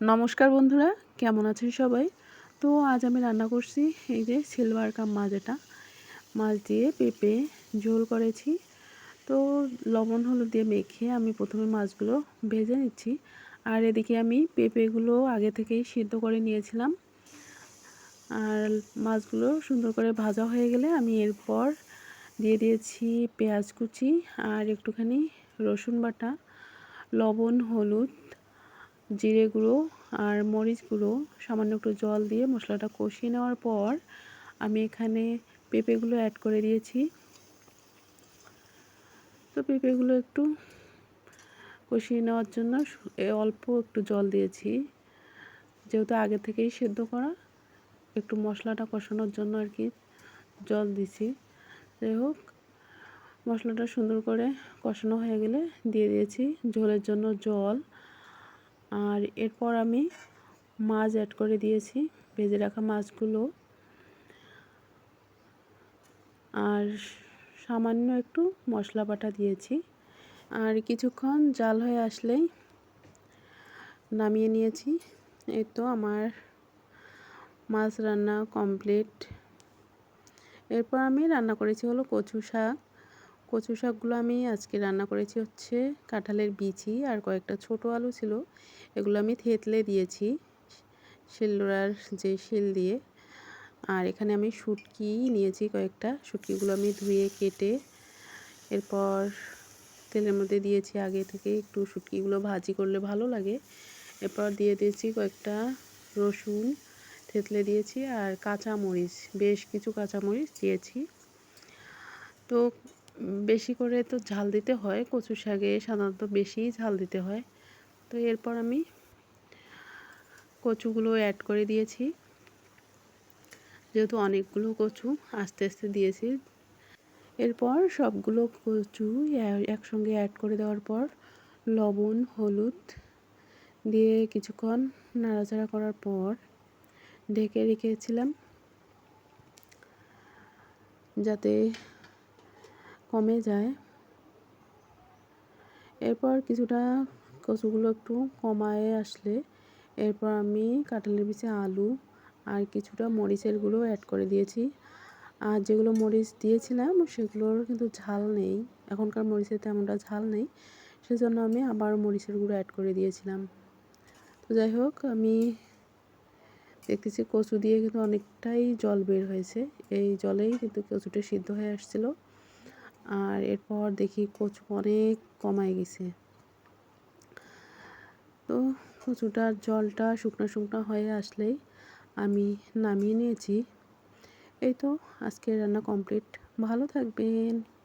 নমস্কার বন্ধুরা, কেমন আছেন সবাই? তো আজ আমি রান্না করছি এই যে সিলভার কাপ মাছ এটা মাছ দিয়ে পেঁপে ঝোল করেছি। তো লবণ, হলুদ দিয়ে মেখে আমি প্রথমে মাছগুলো ভেজে নিচ্ছি। আর এদিকে আমি পেঁপেগুলো আগে থেকেই সিদ্ধ করে নিয়েছিলাম। আর মাছগুলো সুন্দর করে ভাজা হয়ে গেলে আমি এরপর দিয়ে দিয়েছি পেঁয়াজ কুচি আর একটুখানি রসুন বাটা, লবণ, হলুদ জিরে গুঁড়ো আর মরিচ গুঁড়ো, সামান্য একটু জল দিয়ে মশলাটা কষিয়ে নেওয়ার পর আমি এখানে পেঁপেগুলো অ্যাড করে দিয়েছি। তো পেঁপেগুলো একটু কষিয়ে নেওয়ার জন্য অল্প একটু জল দিয়েছি। যেহেতু আগে থেকেই সেদ্ধ করা, একটু মশলাটা কষানোর জন্য আর কি জল দিছি যাই হোক, মশলাটা সুন্দর করে কষানো হয়ে গেলে দিয়ে দিয়েছি ঝোলের জন্য জল। আর এরপর আমি মাছ অ্যাড করে দিয়েছি, ভেজে রাখা মাছগুলো। আর সামান্য একটু মশলা বাটা দিয়েছি। আর কিছুক্ষণ জাল হয়ে আসলেই নামিয়ে নিয়েছি। এই তো আমার মাছ রান্না কমপ্লিট এরপর আমি রান্না করেছি হলো কচু শাক। কচু শাকগুলো আমি আজকে রান্না করেছি হচ্ছে কাঁঠালের বিচি আর কয়েকটা ছোট আলু ছিল। এগুলো আমি থেতলে দিয়েছি শিলনোড়ার যে শিল দিয়ে। আর এখানে আমি শুটকি নিয়েছি কয়েকটা। শুটকিগুলো আমি ধুয়ে কেটে এরপর তেলের মধ্যে দিয়েছি আগে থেকে একটু শুটকিগুলো ভাজি করলে ভালো লাগে। এরপর দিয়ে দিয়েছি কয়েকটা রসুন থেতলে দিয়েছি আর কাঁচামরিচ, বেশ কিছু কাঁচামরিচ দিয়েছি। তো বেশি করে তো ঝাল দিতে হয় কচু শাকে সাধারণত বেশি ঝাল দিতে হয়। তো এরপর আমি কচুগুলো অ্যাড করে দিয়েছি। যেহেতু অনেকগুলো কচু, আস্তে আস্তে দিয়েছি। এরপর সবগুলো কচু একসঙ্গে অ্যাড করে দেওয়ার পর লবণ, হলুদ দিয়ে কিছুক্ষণ নাড়াচাড়া করার পর ঢেকে রেখেছিলাম। যাতে কমে যায়। এরপর কিছুটা কচুগুলো একটু কমায় আসলে। এরপর আমি কাঁঠালের বিচে আলু আর কিছুটা মরিচের গুঁড়ো অ্যাড করে দিয়েছি। আর যেগুলো মরিচ দিয়েছিলাম, সেগুলোর কিন্তু ঝাল নেই। এখনকার মরিচের তেমনটা ঝাল নেই। সেজন্য আমি আবার মরিচের গুঁড়ো অ্যাড করে দিয়েছিলাম। তো যাই হোক, আমি দেখতেছি কচু দিয়ে কিন্তু অনেকটাই জল বের হয়েছে। এই জলেই কিন্তু কচুটা সিদ্ধ হয়ে আসছিল। আর এরপর দেখি কচু অনেক কমায় গেছে। তো কচুটার জলটা শুকনো শুকনো হয়ে আসলেই আমি নামিয়ে নিয়েছি। এই তো আজকে রান্না কমপ্লিট। ভালো থাকবেন।